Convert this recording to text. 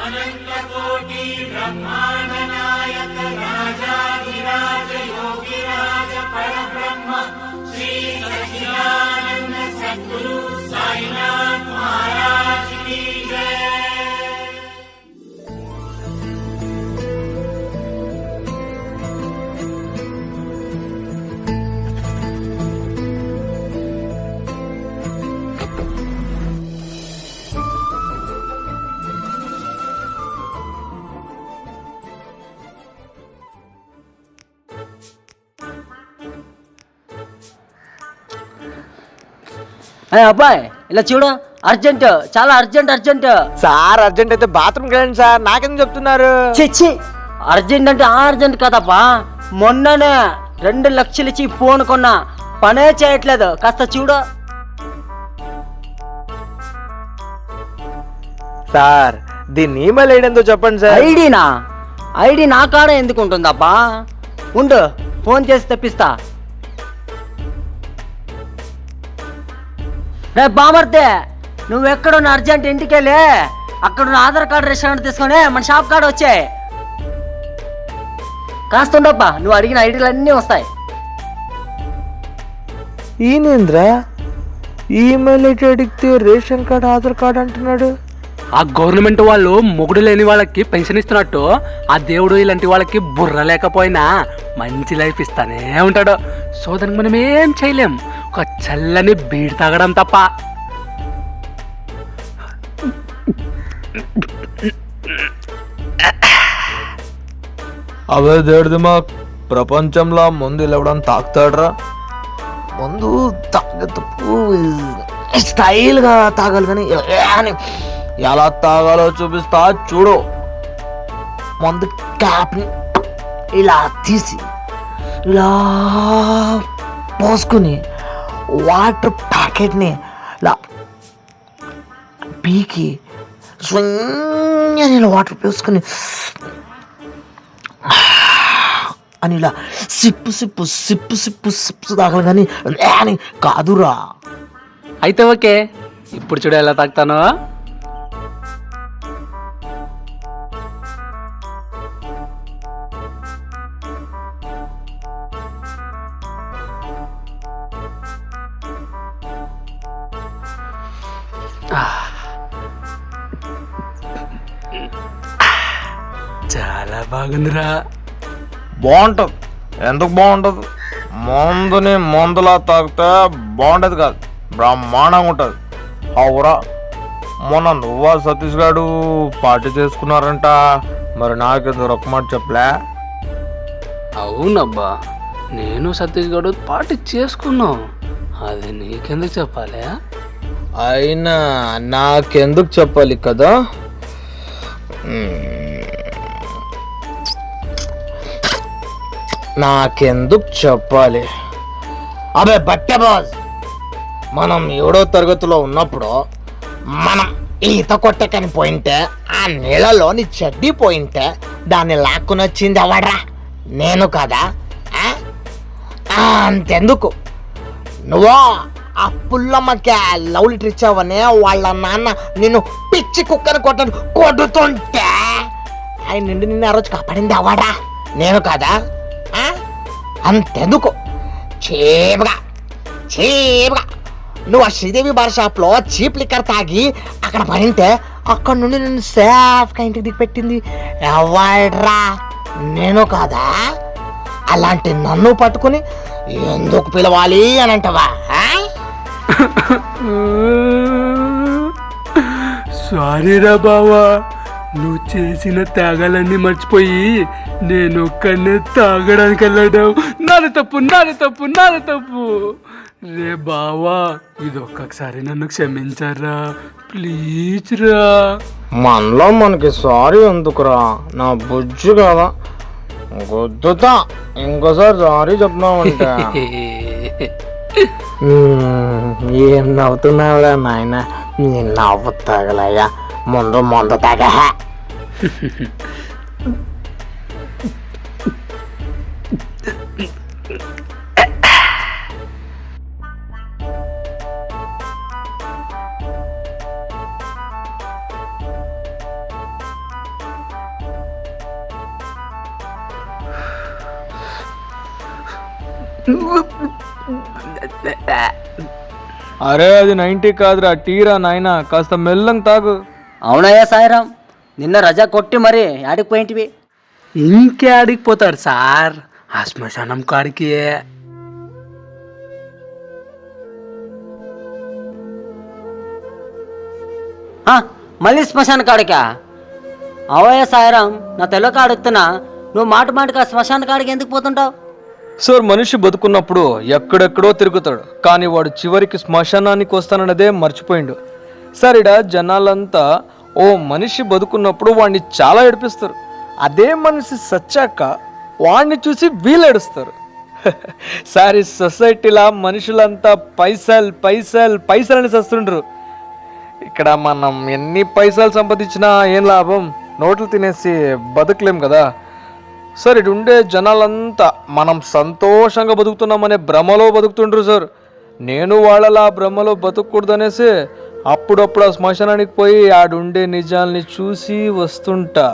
अनन्तकोटि ब्रह्माण्डनायक राजा అబ్బాయి ఇలా చూడు అర్జెంట్ చాలా అర్జెంట్ అర్జెంట్. సార్ అర్జెంట్ అయితే బాత్రూమ్కి వెళ్ళండి సార్ నాకెందుకు చెప్తున్నారు? చిచ్చి అర్జెంట్ అంటే ఆ అర్జెంట్ కదప్పా మొన్ననే రెండు లక్షలు ఇచ్చి ఫోన్ కొన్నా పనే చేయట్లేదు. కాస్త చూడు. సార్ దీన్ని ఈమెయిల్ వేయడంతో చెప్పండి సార్? ఐడినా? ఐడి నా కాడ ఎందుకు ఉంటుందప్పా ఉండు ఫోన్ చేసి తెప్పిస్తా. రే బామర్తే నువ్వు ఎక్కడున్న అర్జెంట్ ఇంటికి వెళ్ళి అక్కడ ఉన్న ఆధార్ కార్డు రెస్టారెంట్ తీసుకొని మన షాప్ కాడ వచ్చాయి కాస్త ఉండప్పా నువ్వు అడిగిన ఐడీలు అన్నీ వస్తాయి. ఈయనేంద్ర? ఈమెయిల్ ఎటు అడిగితే రేషన్ కార్డ్ ఆధార్ కార్డ్ అంటున్నాడు. ఆ గవర్నమెంట్ వాళ్ళు మొగుడు లేని వాళ్ళకి పెన్షన్ ఇస్తున్నట్టు ఆ దేవుడు ఇలాంటి వాళ్ళకి బుర్ర లేకపోయినా మంచి లైఫ్ ఇస్తానే ఉంటాడు. సో దానికి మనం ఏం చేయలేం. ఒక చల్లని బీడి తాగడం తప్ప. అవే దేడిదిమా ప్రపంచంలో ముందు ఇవ్వడం తాగుతాడ్రా? ముందు తాగేటప్పుడు స్టైల్గా తాగాలి కానీ ఎలా తాగాలో చూపిస్తా చూడు. ముందు క్యాప్ని ఇలా తీసి ఇలా పోసుకుని వాటర్ ప్యాకెట్ని ఇలా పీకి స్వింగ్ అని ఇలా వాటర్ పోసుకుని అని ఇలా sip sip sip sip sip తాగలు కానీ అని కాదురా. అయితే ఓకే. ఇప్పుడు చూడు ఎలా తాగుతాను. చాలా బాగుందిరా. బాగుంటుంది. ఎందుకు బాగుంటుంది? మందుని మందులా తాగితే బాగుంటుంది కాదు. బ్రహ్మాండంగా ఉంటుంది. అవురా. మొన్న నువ్వా సతీష్ గారు పార్టీ చేసుకున్నారంట. మరి నాకెందుకు ఒక మాట చెప్పలే? అవునబ్బా. నేను సతీష్ గడు పార్టీ చేసుకున్నాం. అది నీకెందుకు చెప్పాలి? అయినా నాకెందుకు చెప్పాలి కదా? నాకెందుకు చెప్పాలి? అబే బట్టె బాజ్ మనం ఏడో తరగతిలో ఉన్నప్పుడు మనం ఈత కొట్టకని పోయింటే ఆ నీళ్ళలోని చెడ్డి చెడ్డీ పోయింటే దాన్ని లాక్కుని వచ్చింది ఎవడ్రా? నేను కదా? అంతెందుకు. నువ్వో? ఆ పుల్లమ్మకి లవ్ లెటర్ ఇచ్చావనే వాళ్ళ నాన్న నిన్ను పిచ్చి కుక్కను కొట్టను కొడుతుంటే. ఆయన నిండి నిన్న ఆ రోజు కాపాడింది అవాడా నేను కాదా? అంతెందుకు? చీప్గా చీప్గా. నువ్వు ఆ శ్రీదేవి బార్ షాప్లో చీప్ లిక్కర్ తాగి అక్కడ పడింటే అక్కడ నుండి నిన్ను సేఫ్గా ఇంటికి దిగిపెట్టింది. ఎవడ్రా? నేను కాదా? అలాంటి నన్ను పట్టుకుని ఎందుకు పిలవాలి అని అంటవా? సారీరా బావా నువ్వు చేసిన త్యాగాలన్నీ మర్చిపోయి నేను ఒక్కనే తాగడానికి వెళ్ళడం నాది తప్పు నాది తప్పు నాది తప్పు. రే బావా ఇది ఒక్కసారి నన్ను క్షమించరా? ప్లీజ్ రా. మనలో మనకి సారీ ఎందుకురా? నా బుజ్జి కదా. గుద్దుతా ఇంకోసారి సారీ చెప్తున్నామంటే ಏನು ನವ್తున్నాವಳ ನಾಯನ ನೀನು ನವ್ತಾಗಲಯ್ಯ ಮುಂದು ಮುಂದು ತಗ అరే అది నైంటీ కాదురా టీరా నాయనా కాస్త మెల్లంగా తాగు. అవునయ్యా సాయిరాం నిన్న రజా కొట్టి మరి ఆడికి పోయింటివి? ఇంకే ఆడికి పోతాడు సార్ ఆ శ్మశానం కాడికి. ఆ, మళ్ళీ శ్మశాన కాడికా? అవయ్యా సాయిరాం నా తెలక అడుగుతున్నా నువ్వు మాట మాటకి ఆ శ్మశాన కాడికి ఎందుకు పోతుంటావు? సార్ మనిషి బతుకున్నప్పుడు ఎక్కడెక్కడో తిరుగుతాడు కానీ వాడు చివరికి శ్మశానానికి వస్తానన్నదే మర్చిపోయిండు. సార్ ఇడ జనాలంతా ఓ మనిషి బతుకున్నప్పుడు వాడిని చాలా ఏడిపిస్తారు. అదే మనిషి సచ్చాక వాడిని చూసి వీళ్ళు ఏడుస్తారు సార్ ఈ సొసైటీలా మనుషులంతా పైసల్ పైసల్ పైసలు అని చేస్తుండ్రు ఇక్కడ మనం ఎన్ని పైసలు సంపాదించినా ఏం లాభం? నోట్లు తినేసి బతకలేం కదా? సార్ ఇటు ఉండే జనాలంతా మనం సంతోషంగా బతుకుతున్నామనే భ్రమలో బతుకుతుండ్రు సార్. నేను వాళ్ళలా భ్రమలో బతుకూడదనేసి అప్పుడప్పుడు ఆ శ్మశానానికి పోయి ఆడుండే నిజాల్ని చూసి వస్తుంటా.